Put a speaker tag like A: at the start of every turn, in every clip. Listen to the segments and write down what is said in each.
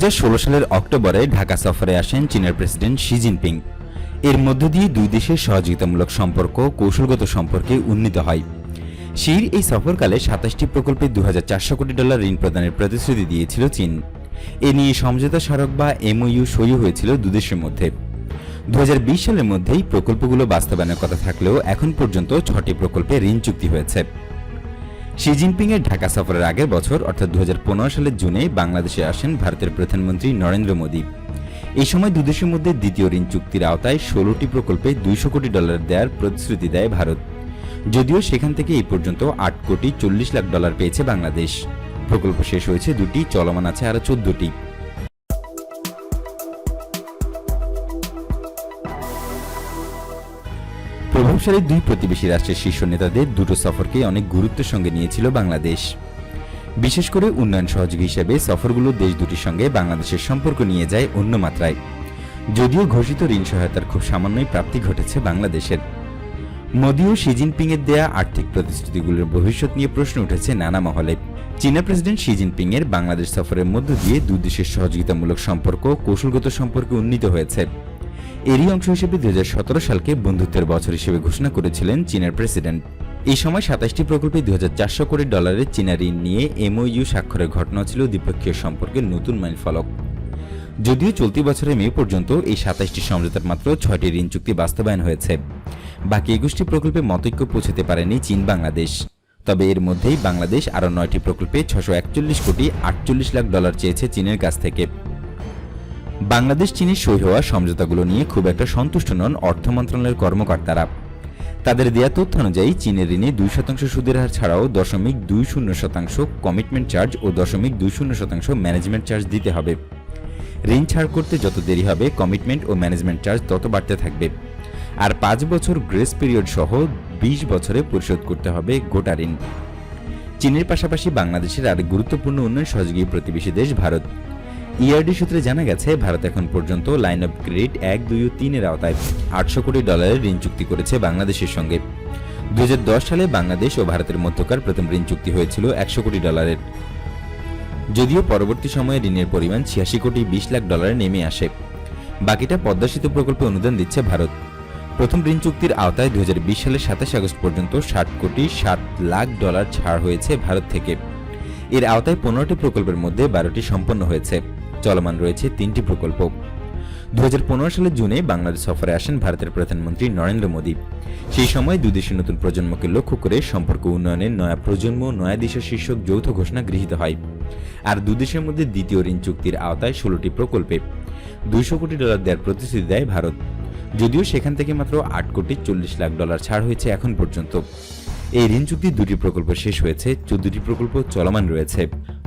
A: সালের অক্টোবরে ঢাকা সফরে আসেন চীনের প্রেসিডেন্ট শি জিনপিং। এর মধ্য দিয়ে দুই দেশের সহযোগিতামূলক সম্পর্ক, কৌশলগত সম্পর্কে উন্নীত হয়। শির এই সফরকালে সাতাশটি প্রকল্পে দু হাজার চারশো কোটি ডলার ঋণ প্রদানের প্রতিশ্রুতি দিয়েছিল চীন। এ নিয়ে সমঝোতা স্মারক বা এমওইউ সই হয়েছিল দুদেশের মধ্যে। দু হাজার বিশ সালের মধ্যেই প্রকল্পগুলো বাস্তবায়নের কথা থাকলেও এখন পর্যন্ত ছটি প্রকল্পে ঋণ চুক্তি হয়েছে। শি জিনপিংয়ের ঢাকা সফরের আগের বছর, অর্থাৎ দু হাজার পনেরো সালের জুনে বাংলাদেশে আসেন ভারতের প্রধানমন্ত্রী নরেন্দ্র মোদী। এই সময় দুদেশের মধ্যে দ্বিতীয় ঋণ চুক্তির আওতায় ষোলোটি প্রকল্পে দুইশো কোটি ডলার দেওয়ার প্রতিশ্রুতি দেয় ভারত। যদিও সেখান থেকে এই পর্যন্ত আট কোটি চল্লিশ লাখ ডলার পেয়েছে বাংলাদেশ। প্রকল্প শেষ হয়েছে দুটি, চলমান আছে আরও চোদ্দটি। প্রভাবশালী দুই প্রতিবেশী রাষ্ট্রের শীর্ষ নেতাদের দুটো সফরকে অনেক গুরুত্বের সঙ্গে নিয়েছিল বাংলাদেশ। বিশেষ করে উন্নয়ন সহযোগী হিসেবে সফরগুলো দেশ দুটির সঙ্গে বাংলাদেশের সম্পর্ক নিয়ে যায় অন্য মাত্রায়। যদিও ঘোষিত ঋণ সহায়তার খুব সামান্যই প্রাপ্তি ঘটেছে বাংলাদেশের। মোদী ও শি জিনপিং এর দেয়া আর্থিক প্রতিশ্রুতিগুলোর ভবিষ্যৎ নিয়ে প্রশ্ন উঠেছে নানা মহলে। চীনা প্রেসিডেন্ট শি জিনপিং এর বাংলাদেশ সফরের মধ্য দিয়ে দুই দেশের সহযোগিতামূলক সম্পর্ক, কৌশলগত সম্পর্কে উন্নীত হয়েছে। এরই অংশ হিসেবে দুই হাজার সতেরো সালকে বন্ধুত্বের বছর হিসেবে ঘোষণা করেছিলেন চীনের প্রেসিডেন্ট। এই সময় সাতাশটি প্রকল্পে দুই কোটি ডলারের চীনা ঋণ নিয়ে এমওইউ স্বাক্ষরের ঘটনা ছিল দ্বিপক্ষীয় সম্পর্কের নতুন মাইলফলক। যদিও চলতি বছরের মে পর্যন্ত এই সাতাশটি সমঝোতার মাত্র ছয়টি ঋণ চুক্তি বাস্তবায়ন হয়েছে। বাকি একুশটি প্রকল্পে মতৈক্য পৌঁছতে পারেনি চীন বাংলাদেশ। তবে এর মধ্যেই বাংলাদেশ আরও নয়টি প্রকল্পে ছশো কোটি আটচল্লিশ লাখ ডলার চেয়েছে চীনের কাছ থেকে। বাংলাদেশ চীনের সই হওয়া সমঝোতাগুলো নিয়ে খুব একটা সন্তুষ্ট নন অর্থ মন্ত্রণালয়ের কর্মকর্তারা। তাদের দেয়া তথ্য অনুযায়ী, চীনের ঋণে দুই শতাংশ সুদের হার ছাড়াও দশমিক দুই শূন্য শতাংশ কমিটমেন্ট চার্জ ও দশমিক দুই শূন্য শতাংশ ম্যানেজমেন্ট চার্জ দিতে হবে। ঋণ ছাড় করতে যত দেরি হবে কমিটমেন্ট ও ম্যানেজমেন্ট চার্জ তত বাড়তে থাকবে। আর পাঁচ বছর গ্রেস পিরিয়ড সহ বিশ বছরে পরিশোধ করতে হবে গোটা ঋণ। চীনের পাশাপাশি বাংলাদেশের আরেক গুরুত্বপূর্ণ উন্নয়ন সহযোগী প্রতিবেশী দেশ ভারত। ইআরডি সূত্রে জানা গেছে, ভারত এখন পর্যন্ত লাইন অফ ক্রেডিট এক, দুই ও তিনের আওতায় আটশো কোটি ডলারের ঋণ চুক্তি করেছে বাংলাদেশের সঙ্গে। দুই হাজার দশ সালে বাংলাদেশ ও ভারতের মধ্যকার প্রথম ঋণ চুক্তি হয়েছিল একশো কোটি ডলারের যদিও পরবর্তী সময়ে ঋণের পরিমাণ ছিয়াশি কোটি বিশ লাখ ডলারে নেমে আসে। বাকিটা পদ্মা সেতু প্রকল্পে অনুদান দিচ্ছে ভারত। প্রথম ঋণ চুক্তির আওতায় দু হাজার বিশ সালের সাতাশ আগস্ট পর্যন্ত ষাট কোটি সাত লাখ ডলার ছাড় হয়েছে ভারত থেকে। এর আওতায় পনেরোটি প্রকল্পের মধ্যে বারোটি সম্পন্ন হয়েছে। চলমান রয়েছে তিনটি প্রকল্প। দু সালের জুনে বাংলাদেশ সফরে আসেন ভারতের প্রধানমন্ত্রী নরেন্দ্র মোদী। সেই সময় দুই দেশের নতুন প্রজন্মকে লক্ষ্য করে সম্পর্ক উন্নয়নের নয়া প্রজন্ম, নয়া দেশের শীর্ষক যৌথ ঘোষণা গৃহীত হয়। আর দুই দেশের মধ্যে দ্বিতীয় ঋণ চুক্তির আওতায় ষোলোটি প্রকল্পে দুইশো কোটি ডলার দেওয়ার প্রতিশ্রুতি দেয় ভারত। যদিও সেখান থেকে মাত্র আট কোটি চল্লিশ লাখ ডলার ছাড় হয়েছে এখন পর্যন্ত। এই ঋণ চুক্তির দুটি প্রকল্প শেষ হয়েছে, চোদ্দটি প্রকল্প চলমান রয়েছে।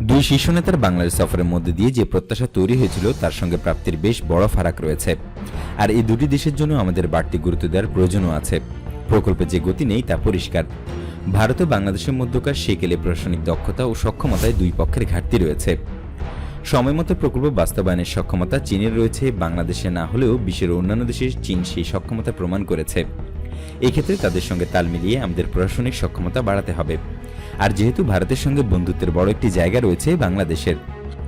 A: দুই শীর্ষ নেতার বাংলাদেশ সফরের মধ্যে দিয়ে যে প্রত্যাশা তৈরি হয়েছিল, তার সঙ্গে প্রাপ্তির বেশ বড় ফারাক রয়েছে। আর এই দুটি দেশের জন্য আমাদের বাড়তি গুরুত্ব দেওয়ার প্রয়োজনও আছে। প্রকল্পে যে গতি নেই, তা পরিষ্কার। ভারত ও বাংলাদেশের মধ্যকার সেকেলে প্রশাসনিক দক্ষতা ও সক্ষমতায় দুই পক্ষের ঘাটতি রয়েছে। সময়মতো প্রকল্প বাস্তবায়নের সক্ষমতা চীনের রয়েছে। বাংলাদেশে না হলেও বিশ্বের অন্যান্য দেশে চীন সেই সক্ষমতা প্রমাণ করেছে। এক্ষেত্রে তাদের সঙ্গে তাল মিলিয়ে আমাদের প্রশাসনিক সক্ষমতা বাড়াতে হবে। আর যেহেতু ভারতের সঙ্গে বন্ধুত্বের বড় একটি জায়গা রয়েছে বাংলাদেশের,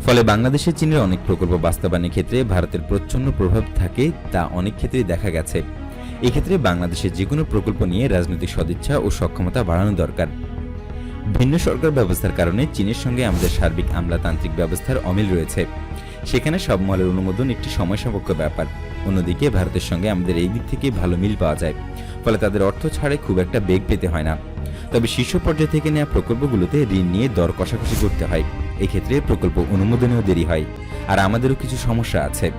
A: ফলে বাংলাদেশের চীনের অনেক প্রকল্প বাস্তবায়নের ক্ষেত্রে ভারতের প্রচ্ছন্ন প্রভাব থাকে তা অনেক ক্ষেত্রেই দেখা গেছে। এক্ষেত্রে বাংলাদেশের যে কোনো প্রকল্প নিয়ে রাজনৈতিক সদিচ্ছা ও সক্ষমতা বাড়ানো দরকার। ভিন্ন সরকার ব্যবস্থার কারণে চীনের সঙ্গে আমাদের সার্বিক আমলাতান্ত্রিক ব্যবস্থার অমিল রয়েছে। সেখানে সব মলের অনুমোদন একটি সময় সাপেক্ষ ব্যাপার। অন্যদিকে ভারতের সঙ্গে আমাদের এই দিক থেকে ভালো মিল পাওয়া যায়। ফলে তাদের অর্থ ছাড়ে খুব একটা বেগ পেতে হয় না। তবে শীর্ষ পর্যায় থেকে নেওয়া প্রকল্পগুলোতে ঋণ নিয়ে দর কষাকষি করতে হয়। এক্ষেত্রে প্রকল্প অনুমোদনেও দেরি হয়। আর আমাদেরও কিছু সমস্যা আছে।